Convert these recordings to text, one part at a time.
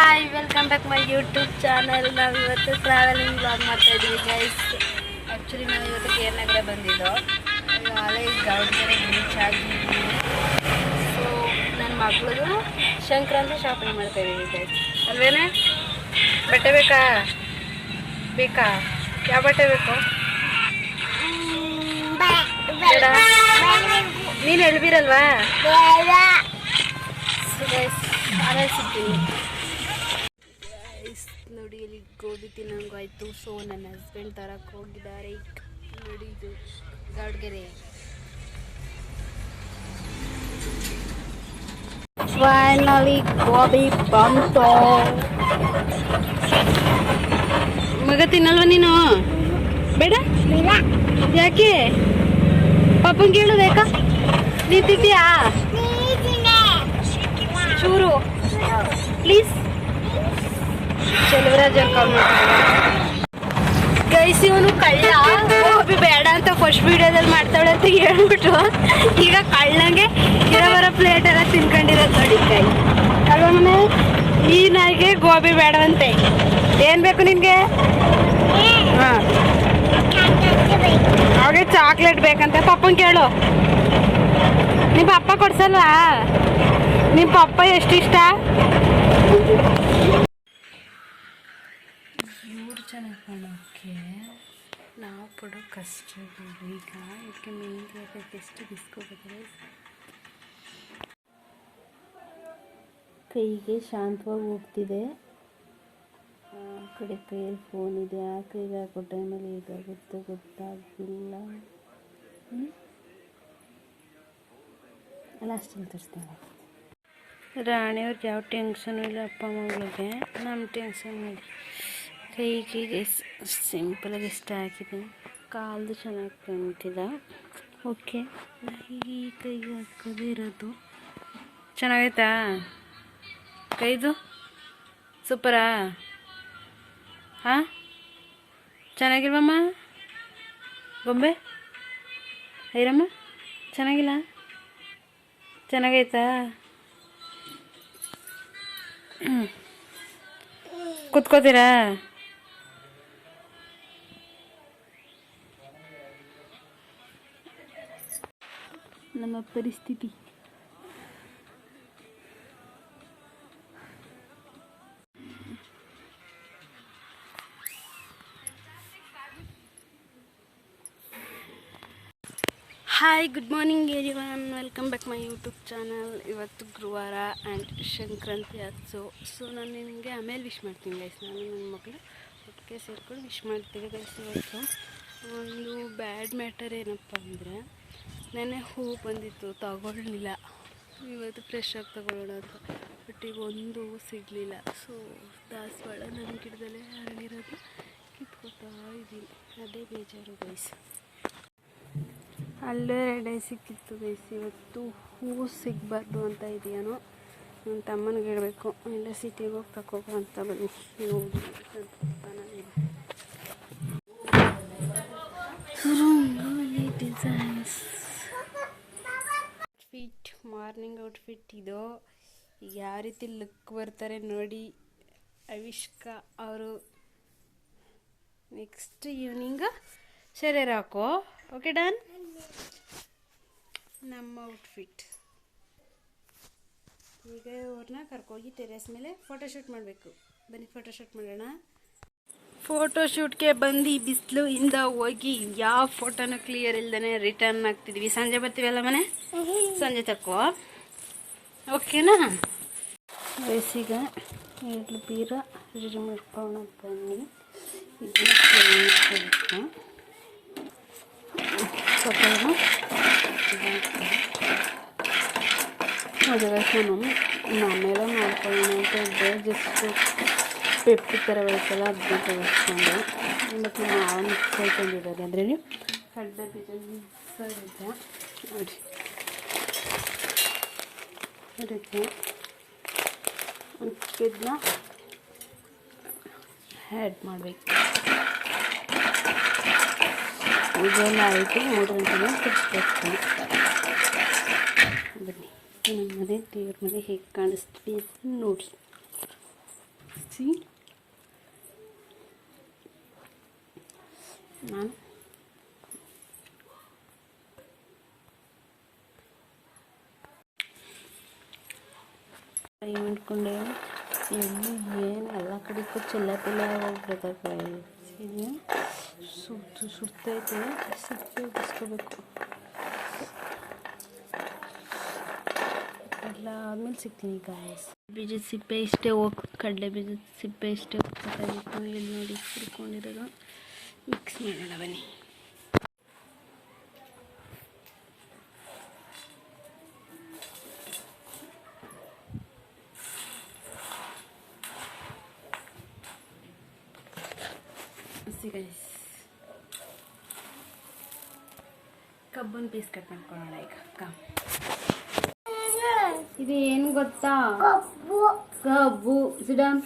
Hi welcome back my YouTube channel ನಾವು ಇವತ್ತು travelling blog ಮಾಡ್ತಾ ಇದ್ದೀವಿ ಗೈಸ್ ಆ್ಯಕ್ಚುಲಿ ನಾವು ಇವತ್ತು ಕೇರ್ನಗರ ಬಂದಿದ್ದು. ನಾಳೆ ಗೌಡ್ಗೆರೆ ಬೀಚ್ ಆಗಿದ್ದೀವಿ ಸೊ ನನ್ನ ಮಗಳದು ಸಂಕ್ರಾಂತಿ ಶಾಪಿಂಗ್ ಮಾಡ್ತಾ ಇದ್ದೀವಿ ಗೈಸ್ ಅಲ್ವೇನೆ? ಬಟ್ಟೆ ಬೇಕಾ? ಬೇಕಾ? ಯಾವ ಬಟ್ಟೆ ಬೇಕು? ನೀನು ಹೇಳ್ಬೀರಲ್ವಾ ಆಮೇಲೆ ಸಿಗ್ತೀನಿ. ಇಲ್ಲಿ ಗೋಧಿ ತಿನ್ನಂಗೂ ಆಯಿತು. ಸೊ ನನ್ನ ಹಸ್ಬೆಂಡ್ ತರಕ್ಕೆ ಹೋಗಿದ್ದಾರೆ. ನೋಡಿ ಇದು ಗಾಡ್ಗೆರೆ. ಫೈನಲಿ ಗೋಬಿ ಬಂತು. ಮಗ ತಿನ್ನಲ್ವ ನೀನು? ಬೇಡ? ಯಾಕೆ? ಪಾಪನ್ ಕೇಳು ಬೇಕಾ ನೀ ತಿಂತೀಯಾ? ಚೂರು ಪ್ಲೀಸ್ ಚೆಲುವರಾಜ್ ಗೈಸ್, ಇವನು ಕಳ್ಳ. ಗೋಬಿ ಬೇಡ ಅಂತ ಫಸ್ಟ್ ವಿಡಿಯೋದಲ್ಲಿ ಮಾಡ್ತಾಳೆ ಅಂತ ಹೇಳ್ಬಿಟ್ರು. ಈಗ ಕಳ್ಳಂಗೆ ಇರೋವರ ಪ್ಲೇಟ್ ಎಲ್ಲ ತಿನ್ಕೊಂಡಿರೋದು ನೋಡಿ ಕೈ ಅಲ್ವಾ ಮನೆ ಈ ನಾಯಿಗೆ ಗೋಬಿ ಬೇಡವಂತೆ. ಏನ್ ಬೇಕು ನಿನಗೆ? ಹಾಂ. ಅವ್ರಿಗೆ ಚಾಕ್ಲೇಟ್ ಬೇಕಂತ. ಪಪ್ಪನ್ ಕೇಳು. ನಿಮ್ಮ ಪಪ್ಪ ಕೊಡ್ಸಲ್ವಾ ನಿಮ್ಮ ಪಪ್ಪ ಎಷ್ಟು ಇಷ್ಟ? ಚೆನ್ನಾಗಿ ಕಾಣೋಕ್ಕೆ ನಾವು ಪಡೋ ಕಷ್ಟ ಈಗ ಇದಕ್ಕೆ ಮೇನ್ ಬೇಕಾಗಿ ಎಷ್ಟು ಬಿಸ್ಕೋಬೇಕಾದ್ರೆ ಕೈಗೆ ಶಾಂತವಾಗಿ ಹೋಗ್ತಿದೆ. ಆ ಕಡೆ ಕೈಯಲ್ಲಿ ಫೋನ್ ಇದೆ. ಆ ಕೈಗೆ ಹಾಕೋ ಟೈಮಲ್ಲಿ ಇದಾಗುತ್ತೆ ಗೊತ್ತಾಗಿಲ್ಲ ಲಾಸ್ಟಲ್ಲಿ ತೋರಿಸ್ತಾಳೆ ರಾಣಿಯವ್ರಿಗೆ ಯಾವ ಟೆನ್ಷನು ಇಲ್ಲ ಅಪ್ಪ ಮಗಳಿಗೆ ನಮ್ಮ ಟೆನ್ಷನ್ ಮಾಡಿ ಕೈಗೆ ಸಿಂಪಲಾಗಿ ಇಷ್ಟ ಹಾಕಿದ್ದೀನಿ ಕಾಲು ಚೆನ್ನಾಗಿ ಕಾಣ್ತಿದೆ ಓಕೆ ಈ ಕೈಗೆ ಹಾಕೋದೇ ಇರೋದು ಚೆನ್ನಾಗೈತಾ? ಕೈದು? ಸೂಪರಾ? ಹಾಂ? ಚೆನ್ನಾಗಿಲ್ವಮ್ಮ? ಗೊಂಬೆ ಐರಮ್ಮ? ಚೆನ್ನಾಗಿಲ್ಲ? ಚೆನ್ನಾಗೈತಾ? ಕುತ್ಕೋತೀರಾ? ನಮ್ಮ ಪರಿಸ್ಥಿತಿ. Hi good morning everyone welcome back my YouTube channel ಇವತ್ತು ಗುರುವಾರ ಆ್ಯಂಡ್ ಸಂಕ್ರಾಂತಿ ಆಯ್ತು ಸೊ ನಾನು ನಿಮಗೆ ಆಮೇಲೆ ವಿಶ್ ಮಾಡ್ತೀನಿ ಗೈಸ್ ನಾನು ನನ್ನ ಮಗಳು ಒಟ್ಟಿಗೆ ಸೇರ್ಕೊಂಡು ವಿಶ್ ಮಾಡ್ತೀವಿ ಗೈಸ್ ಇವತ್ತು. ಒಂದು ಬ್ಯಾಡ್ ಮ್ಯಾಟರ್ ಏನಪ್ಪ ಅಂದರೆ ನೆನ್ನೆ ಹೂ ಬಂದಿತ್ತು ತಗೊಳ್ಳಲಿಲ್ಲ ಇವತ್ತು ಫ್ರೆಶ್ ಆಗಿ ತಗೊಳ್ಳೋಣ ಅಂತ. ಬಟ್ ಈಗ ಒಂದು ಹೂ ಸಿಗಲಿಲ್ಲ. ಸೊ ದಾಸವಾಳ ನನ್ನ ಗಿಡದಲ್ಲೇ ಹರಡಿರೋದು ಕಿತ್ಕೊತಾ ಇದ್ದೀನಿ. ಅದೇ ಬೇಜಾರು ಗೈಸ್ ಅಲ್ಲೇ ಸಿಕ್ಕಿತ್ತು ಗೈಸ್ ಇವತ್ತು ಹೂವು ಸಿಗಬಾರ್ದು ಅಂತ ಇದೆಯೋ ನನ್ನ ತಮ್ಮನಿಗೆ ಹೇಳಬೇಕು. ಇಲ್ಲ ಸಿಟಿಗೆ ಹೋಗಿ ತಗೋಬ ಅಂತ ಬನ್ನಿ. ನೋಡಿ ಸೈನ್ಸ್ ಮಾರ್ನಿಂಗ್ ಔಟ್ಫಿಟ್ ಇದು. ಯಾವ ರೀತಿ ಲುಕ್ ಬರ್ತಾರೆ ನೋಡಿ ಅವಿಷ್ಕಾ ಅವರು. ನೆಕ್ಸ್ಟ್ ಈವ್ನಿಂಗ್ ಸರಿ ಹಾಕೋ ಓಕೆ ಡನ್ ನಮ್ಮ ಔಟ್ಫಿಟ್ ಈಗ ಅವ್ರನ್ನ ಕರ್ಕೋಗಿ ಟೆರೆಸ್ ಮೇಲೆ ಫೋಟೋಶೂಟ್ ಮಾಡಬೇಕು. ಬನ್ನಿ ಫೋಟೋಶೂಟ್ ಮಾಡೋಣ. ಫೋಟೋಶೂಟ್ಗೆ ಬಂದು ಬಿಸಿಲು ಇಂದ ಹೋಗಿ ಯಾವ ಫೋಟೋನು ಕ್ಲಿಯರ್ ಇಲ್ದೇ ರಿಟರ್ನ್ ಆಗ್ತಿದ್ವಿ. ಸಂಜೆ ಬರ್ತೀವಲ್ಲ ಮನೆ? ಸಂಜೆ ತಕ್ಕೋ ಓಕೆನಾ ವಯಸ್ಸಿಗೆ ಎರಡು ಬೀರ ರೆಡಿ ಮಾಡ್ಕೊಂಡು ಬನ್ನಿ. ಮಾಡ್ಕೊಳ್ಳೋಣ ಅಂತ ಇದ್ದೆ. ಜಸ್ಟ್ ಪೆಪ್ಪು ಥರ ಬರುತ್ತಲ್ಲ ಬೀಜ ತರಿಸ್ಕೊಂಡು ಮತ್ತು ಮಾವಿನ ಮಿಕ್ಸ್ ತಂದಿದ್ದಾರೆ ಅದರಲ್ಲಿ ಕಡಲೆ ಬೀಜ ಇದೆ ನೋಡಿ. ಅದಕ್ಕೆ ಇದನ್ನ ಆ್ಯಡ್ ಮಾಡಬೇಕು. ಇದೆಲ್ಲ ಆಯಿತು ಮೂರು ಗಂಟೆಗೆ ಕುಡಿಸ್ಬೇಕು ಬನ್ನಿ ನಮ್ಮ ಮನೆ ದೇವ್ರ ಮನೆ ಹೇಗೆ ಕಾಣಿಸ್ತೀವಿ ನೋಡಿ. ಸಿ. ನಾನು. ಟ್ರೈ ಮಾಡಿಕೊಂಡೆ ಎಲ್ಲಿ ಏನು ಎಲ್ಲ ಕಡೆಗೂ ಚೆಲ್ಲ ತೆಲ್ಲ ಹೋಗ್ಬಿಡ್ತದೆ ಇದು ಸುಟ್ಟು ಸುಡ್ತೈತೆ. ಸಿಪ್ಪೆ ಬಿಸ್ಕೋಬೇಕು. ಎಲ್ಲ ಆದ್ಮೇಲೆ ಸಿಗ್ತೀನಿ ಗಾಯಸ್ ಬೀಜದ ಸಿಪ್ಪೆ ಇಷ್ಟೇ ಹೋಗಿ ಕಡಲೆ ಬೀಜದ ಸಿಪ್ಪೆ ಇಷ್ಟೇ ಹೋಗ್ಬೇಕಾಗಿತ್ತು ಇಲ್ಲಿ ನೋಡಿ ಹುರ್ಕೊಂಡಿರೋದು ಮಿಕ್ಸ್ ಮಾಡೋಣ ಬನ್ನಿ ಸಿ ಗೈಸ್ ಕಬ್ಬನ್ ಪೀಸ್ ಕಟ್ ಮಾಡ್ಕೊಳ್ಳೋಣ ಈಗ ಕಮ್ ಇದು ಏನು ಗೊತ್ತಾ ಕಬ್ಬು ಸಿಡಮ್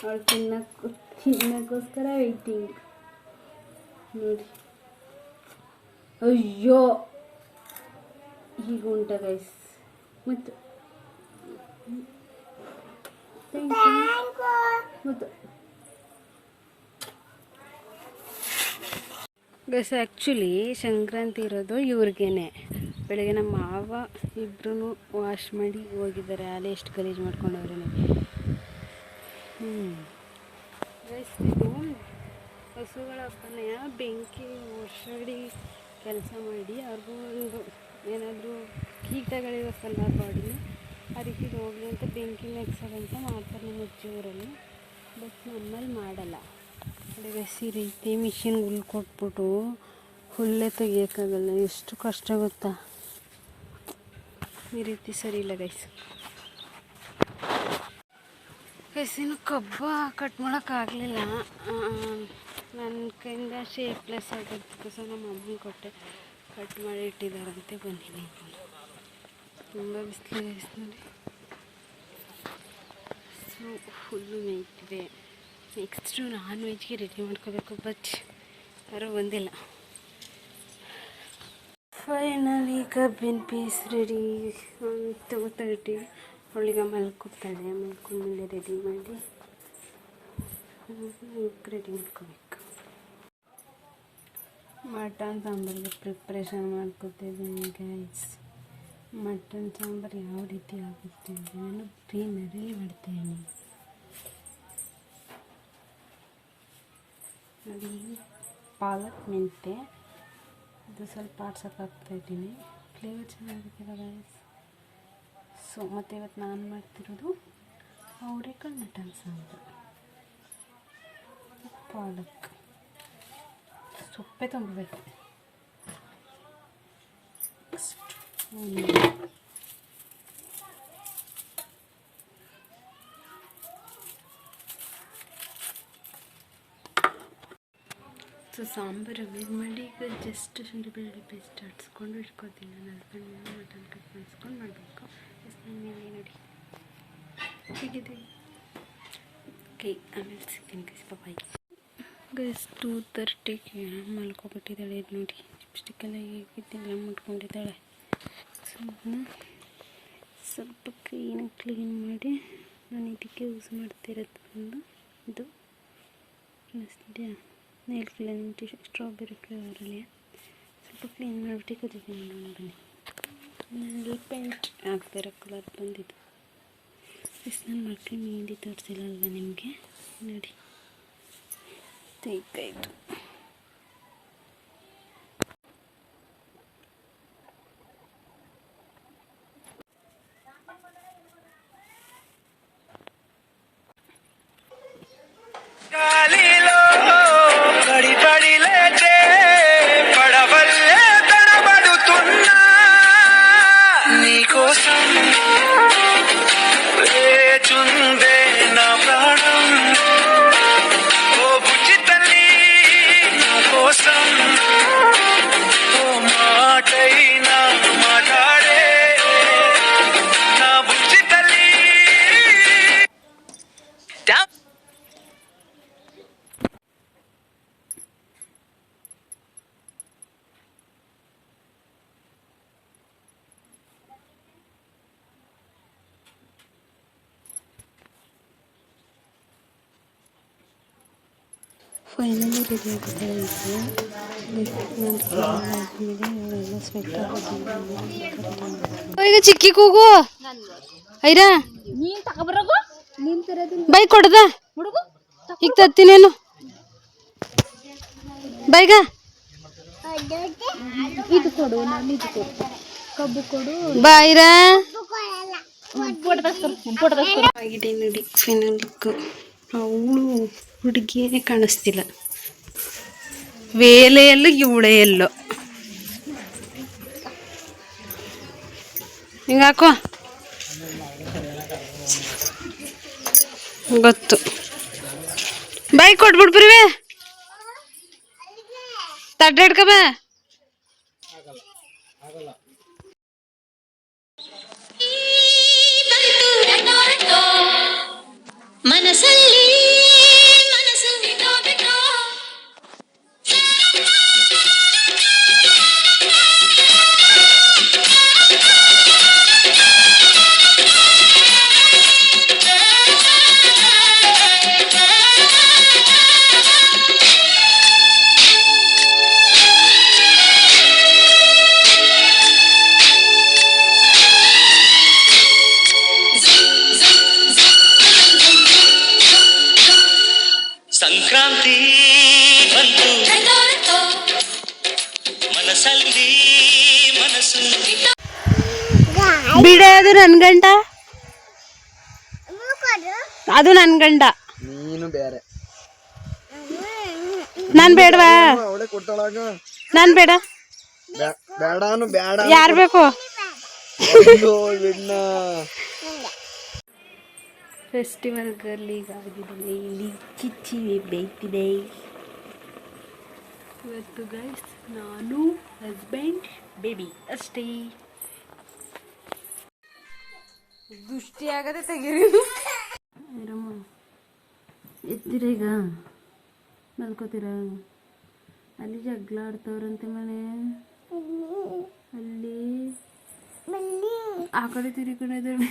ಅವಳು ತಿನ್ನಕ್ಕೆ ತಿನ್ನಕ್ಕೋಸ್ಕರ ವೆಯ್ಟಿಂಗ್ ನೋಡಿ ಅಯ್ಯೋ. ಈಗ ಉಂಟ ಗೈಸ್ ಮತ್ತು ಮತ್ತು ಗೈಸ್ ಆ್ಯಕ್ಚುಲಿ ಸಂಕ್ರಾಂತಿ ಇರೋದು ಇವ್ರಿಗೇನೆ. ಬೆಳಗ್ಗೆ ನಮ್ಮ ಮಾವ ಇಬ್ಬರೂ ವಾಶ್ ಮಾಡಿ ಹೋಗಿದ್ದಾರೆ. ಅಲ್ಲೇ ಎಷ್ಟು ಗಲೀಜು ಮಾಡ್ಕೊಂಡವ್ರೆ ಹ್ಞೂ ಗೈಸ್ ಇದು ಹಸುಗಳ ಬೆಂಕಿ ವರ್ಷಡಿ ಕೆಲಸ ಮಾಡಿ ಅವ್ರಿಗೂ ಒಂದು ಏನಾದರೂ ಕೀಟಗಳಿರುತ್ತಲ್ಲ ಬಾಡಿಲಿ ಅದಕ್ಕೆ ಇದು ಹೋಗಲಿ ಅಂತ ಬೆಂಕಿ ಅಂತ ಮಾಡ್ತಾರೆ ನಮ್ಮ ಅಜ್ಜಿ ಊರಲ್ಲಿ ಬಟ್ ನಮ್ಮಲ್ಲಿ ಮಾಡಲ್ಲ. ಬೆಸಿ ರೀತಿ ಮಿಷಿನ್ ಹುಲ್ಲು ಕೊಟ್ಬಿಟ್ಟು ಹುಲ್ಲೇ ತೆಗಿಯೋಕ್ಕಾಗಲ್ಲ. ಎಷ್ಟು ಕಷ್ಟ ಗೊತ್ತಾ? ಈ ರೀತಿ ಸರಿ ಇಲ್ಲ ಗೈಸ್ ಗೈಸ್ ಕಟ್ ಮಾಡೋಕ್ಕಾಗಲಿಲ್ಲ. ನನ್ನ ಕೈಯಿಂದ ಶೇಪ್ಲೆಸ್ ಆಗಿರ್ತಿತ್ತು ಸಹ ನಮ್ಮ ಅಮ್ಮನ ಕೊಟ್ಟೆ. ಕಟ್ ಮಾಡಿ ಇಟ್ಟಿದ್ದಾರಂತೆ ಬಂದಿನಿ. ತುಂಬ ಬಿಸಿಲು ನೋಡಿ ಸೊ ಫುಲ್ಲು ಮೇಯ್ತಿದೆ ನೆಕ್ಸ್ಟು ನಾನ್ ವೆಜ್ಗೆ ರೆಡಿ ಮಾಡ್ಕೋಬೇಕು ಬಟ್ ಯಾರೂ ಬಂದಿಲ್ಲ. ಫೈನಲಿ ಕಬ್ಬಿನ ಪೀಸ್ ರೆಡಿ ಟು ತರ್ಟಿ ಅವಳಿಗೆ ಮಲ್ಕೊತಾಳೆ ಮಲ್ಕೊಂಡ್ಮೇಲೆ ರೆಡಿ ಮಾಡಿ ರೆಡಿ ಮಾಡ್ಕೋಬೇಕು. ಮಟನ್ ಸಾಂಬಾರಿಗೆ ಪ್ರಿಪ್ರೇಷನ್ ಮಾಡ್ಕೊತಿದ್ದೀನಿ ಗೈಸ್ ಮಟನ್ ಸಾಂಬಾರು ಯಾವ ರೀತಿ ಆಗುತ್ತೆ ಅಂತ ನಾನು ಗ್ರೀನರಿ ಮಾಡ್ತೀನಿ. ನೋಡಿ ಪಾಲಕ್ ಮೆಂತೆ ಇದು ಸ್ವಲ್ಪ ಆಡ್ಸಕ್ಕೆ ಹಾಕ್ತಾಯಿದ್ದೀನಿ ಫ್ಲೇವರ್ ಚೆನ್ನಾಗಿರ್ತೀರ ಗೈಸ್ ಸೊ ಮತ್ತು ಇವತ್ತು ನಾನು ಮಾಡ್ತಿರೋದು ಅವರೆಕಾಳು ಮಟನ್ ಸಾಂಬಾರು. ಪಾಲಕ್. ಸೊಪ್ಪೆ ತುಂಬಬೇಕು ಸೊ ಸಾಂಬಾರು ಅವೇನು ಮಾಡಿ, ಈಗ ಜಸ್ಟ್ ಶುಂಠಿ ಬೆಳ್ಳುಳ್ಳಿ ಪೇಸ್ಟ್ ಆಡಿಸ್ಕೊಂಡು ಇಟ್ಕೊತೀನಿ. ನನ್ನ ಹಸ್ಬೆಂಡ್ ಮಟನ್ ಕಟ್ ಮಾಡಿಸ್ಕೊಂಡು ಮಾಡಬೇಕು. ಮೇಲೆ ನೋಡಿ. ಹೇಗಿದೆ? ಓಕೆ ಆಮೇಲೆ ಸಿಗ್ತೀನಿ ಗೈಸ್ ಬಾಯ್ ಗೈಸ್ ಟೂ ತರ್ಟಿಗೆ ಮಲ್ಕೊಬಿಟ್ಟಿದ್ದಾಳೆ ಇದು ನೋಡಿ. ಲಿಪ್ಸ್ಟಿಕ್ ಎಲ್ಲ ಹೇಗಿದ್ದೆಲ್ಲ ಮುಟ್ಕೊಂಡಿದ್ದಾಳೆ ಸೊ ಅದನ್ನ ಸ್ವಲ್ಪ ಕ್ಲೀನಾಗಿ ಕ್ಲೀನ್ ಮಾಡಿ ನಾನು ಇದಕ್ಕೆ ಯೂಸ್ ಮಾಡ್ತಿರೋದು ಬಂದು ಇದು ಅನ್ನಿಸ್ತಿದೆಯಾ ನೇಲ್ ಕ್ಲೀನ್ ಸ್ಟ್ರಾಬೆರಿ ಫ್ಲೇವರಲ್ಲಿ ಸ್ವಲ್ಪ ಕ್ಲೀನ್ ಮಾಡಿಬಿಟ್ಟು ಕುದಿದ್ದೀನಿ ನಾನು ಬನ್ನಿ. ನನಗೆ ಪೇಂಟ್ ಹಾಕ್ತಿರೋ ಕಲರ್ ಬಂದಿದ್ದು ಎಸ್ ನನ್ನ ಮಕ್ಕಳು ಮೆಹಂದಿ ತೋರಿಸಿಲ್ಲ ಅಲ್ವಾ ನಿಮಗೆ? ನೋಡಿ. Tem peito. ಫೈನಲಿ ರೆಡಿ ಆಗ್ತಾ ಇದೆ ಈಗ ಚಿಕ್ಕಿ ಕೂಗು. ಐರಾ? ನೀನ್ ತಗೊಬರಗು? ಬೈ ಕೊಡ್ದ? ಹುಡುಗು ಈಗ ತತ್ತೀನೇನು ಬೈಗ. ಇದು ಕೊಡು ನಾನು ಇದು ಕೊಡು. ಕಬ್ಬು ಕೊಡು. ಬಾಯ್ರಾ? ಆಗಿದೆ ನೋಡಿ ಫೈನಲ್ ಲುಕ್ ಅವಳು ಹುಡುಗಿಯೇ ಕಾಣಿಸ್ತಿಲ್ಲ. ವೇಲೆಯಲ್ಲೂ ಇವಳೆ ಎಲ್ಲೋ ಹಿಂಗಾಕೋ ಗೊತ್ತು. ಬಾಯ್ ಕೊಟ್ಬಿಡ್ಬ್ರಿವೆ ತಡ್ಡೆ ಹಿಡ್ಕಬ ಮನಸ್ಸಲ್ಲಿ ಅದು ನನ್ ಗಂಡ. ನೀನು ಬೇರೆ. ನಾನ್ ಬೇಡವಾ? ಅವಳೆ ಕೊಡ್ತಾಳಾಗ ನಾನ್ ಬೇಡ. ಬೇಡಾನು ಬೇಡ ಯಾರ್ ಬೇಕು. ಫೆಸ್ಟಿವಲ್ ಗರ್ಲ್ ಈಗ ಆಗಿದ್ದಾನೆ ಇಲ್ಲಿ ಚಿಚ್ಚಿ ಬೇಯ್ತಿದೆ. ಇವತ್ತು ಗೈಸ್ ನಾನು ಹಸ್ಬೆಂಡ್ ಬೇಬಿ ಅಷ್ಟೇ. ದೃಷ್ಟಿ ಆಗದೆ ತೆಗೀರಿ. ರಮ್ಮ ಎತ್ತೀರ ಈಗ. ಮಲ್ಕೋತೀರ? ಅಲ್ಲಿ ಜಗಳ ಆಡ್ತವ್ರಂತೆ ಮನೆ. ಅಲ್ಲಿ ಆ ಕಡೆ ತಿರ್ಕೊಂಡಿದ್ದಾರೆ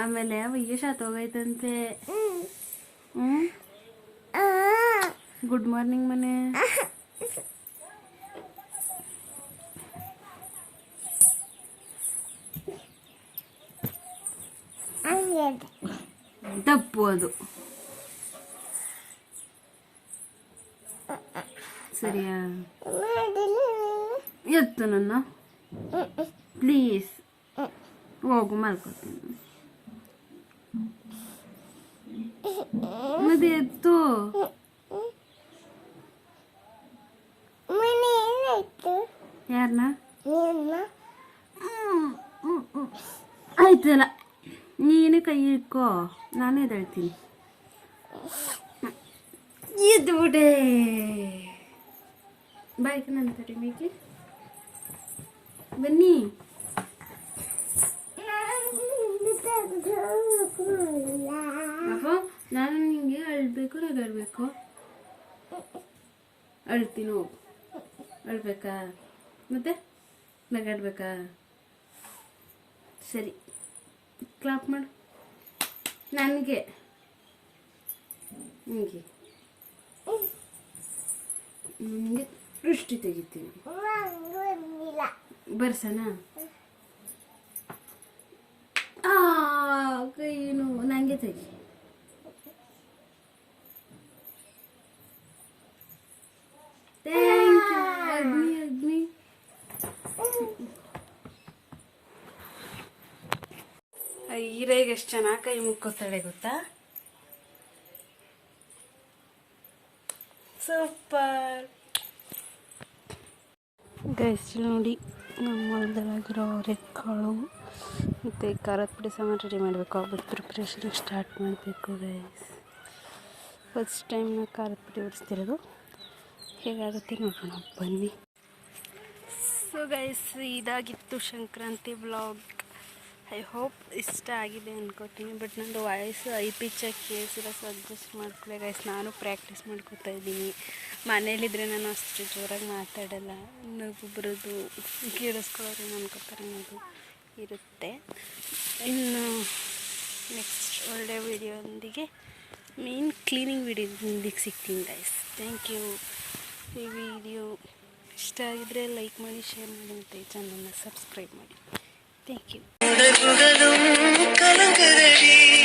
ಆಮೇಲೆ ಅವಯ್ಯ ಶಾತೋಗೈತಂತೆ ಹ್ಞೂ ಗುಡ್ ಮಾರ್ನಿಂಗ್ ಮನೆ. ತಪ್ಪು ಅದು ಸರಿಯಾ ಎತ್ತು ನನ್ನ ಪ್ಲೀಸ್ ಹೋಗು ಮಲ್ಕೋತೀನಿ ಮತ್ತೆ ಎತ್ತು ಯಾರನ್ನ ಆಯ್ತಲ್ಲ ನೀನೇ ಕೈ ಇಟ್ಕೋ ನಾನೇ ಎದ್ದೇಳ್ತೀನಿ. ಎದ್ದು ಬಿಡೆ. ಬಾಯ್ಕ ನಂತರ ಮೇಕೆ ಬನ್ನಿ. ನಾನು ನಿಂಗೆ ಅಳ್ಬೇಕು ನಗಳ್ಬೇಕು ಅಳ್ತೀನಿ, ಹೋಗು. ಅಳ್ಬೇಕಾ? ಮತ್ತೆ? ನಗಾಡ್ಬೇಕಾ? ಸರಿ. ಕ್ಲಾಪ್ ಮಾಡು. ನನಗೆ. ಹಿಂಗೆ ನಿಮಗೆ ದೃಷ್ಟಿ ತೆಗಿತೀನಿ. ಬರ್ಸನ ಆ ಕೈ ನೋವು ನನಗೆ ತೆಗಿ ಥ್ಯಾಂಕ್ ಯು ಅಗ್ನಿ ಅಗ್ನಿ ಹೀರೆಗೆ ಎಷ್ಟು ಚೆನ್ನಾಗಿ ಕೈ ಮುಕ್ಕೋತಾಳೆ ಗೊತ್ತಾ? ಸೂಪರ್. ಗೈಸ್ ನೋಡಿ, ನಮ್ಮ ಹೊಲದಲ್ಲಾಗಿರೋ ಅವರೆಕಾಳು ಮತ್ತು ಖಾರದ ಪುಡಿ ಸಾಮಾನು ರೆಡಿ ಮಾಡಬೇಕು. ಹಬ್ಬದ ಪ್ರಿಪ್ರೇಷನ್ ಸ್ಟಾರ್ಟ್ ಮಾಡಬೇಕು ಗೈಸ್ ಫಸ್ಟ್ ಟೈಮ್ ನಾ ಖಾರದ ಪುಡಿ ಓಡಿಸ್ತಿರೋದು ಹೇಗಾಗುತ್ತೆ ನೋಡೋಣ, ಬನ್ನಿ. ಸೊ ಗೈಸ್ ಇದಾಗಿತ್ತು ಸಂಕ್ರಾಂತಿ ವ್ಲಾಗ್ ಐ ಹೋಪ್ ಇಷ್ಟ ಆಗಿದೆ ಅಂದ್ಕೋತೀನಿ ಬಟ್ ನಂದು ವಾಯ್ಸ್ ಐ ಪಿಚ್ಚಾಗಿ ಕೇಳಿಸಿಲ್ಲ ಸೊ ಅಡ್ಜಸ್ಟ್ ಮಾಡ್ಕೊಳ್ಳಿ ಗೈಸ್ ನಾನು ಪ್ರಾಕ್ಟೀಸ್ ಮಾಡ್ಕೊತಾ ಇದ್ದೀನಿ. ಮನೇಲಿದ್ರೆ ನಾನು ಅಷ್ಟು ಜೋರಾಗಿ ಮಾತಾಡಲ್ಲ. ನಗೊಬ್ಬರದು ಕೇಳಿಸ್ಕೊಳ್ಳೋರು ಅನ್ಕೋತಾರೆ ಅನ್ನೋದು ಇರುತ್ತೆ. ಇನ್ನು ನೆಕ್ಸ್ಟ್ ಒಳ್ಳೆ ವಿಡಿಯೋದೊಂದಿಗೆ ಮೇನ್ ಕ್ಲೀನಿಂಗ್ ವಿಡಿಯೋ ಮುಂದಕ್ಕೆ ಸಿಗ್ತೀನಿ ಗೈಸ್ ಥ್ಯಾಂಕ್ ಯು ಈ ವಿಡಿಯೋ ಇಷ್ಟ ಆಗಿದ್ರೆ ಲೈಕ್ ಮಾಡಿ ಶೇರ್ ಮಾಡಿ ಮತ್ತು ಚಾನಲ್ನ ಸಬ್ಸ್ಕ್ರೈಬ್ ಮಾಡಿ. Thank you ಕಲಂಗದಡಿ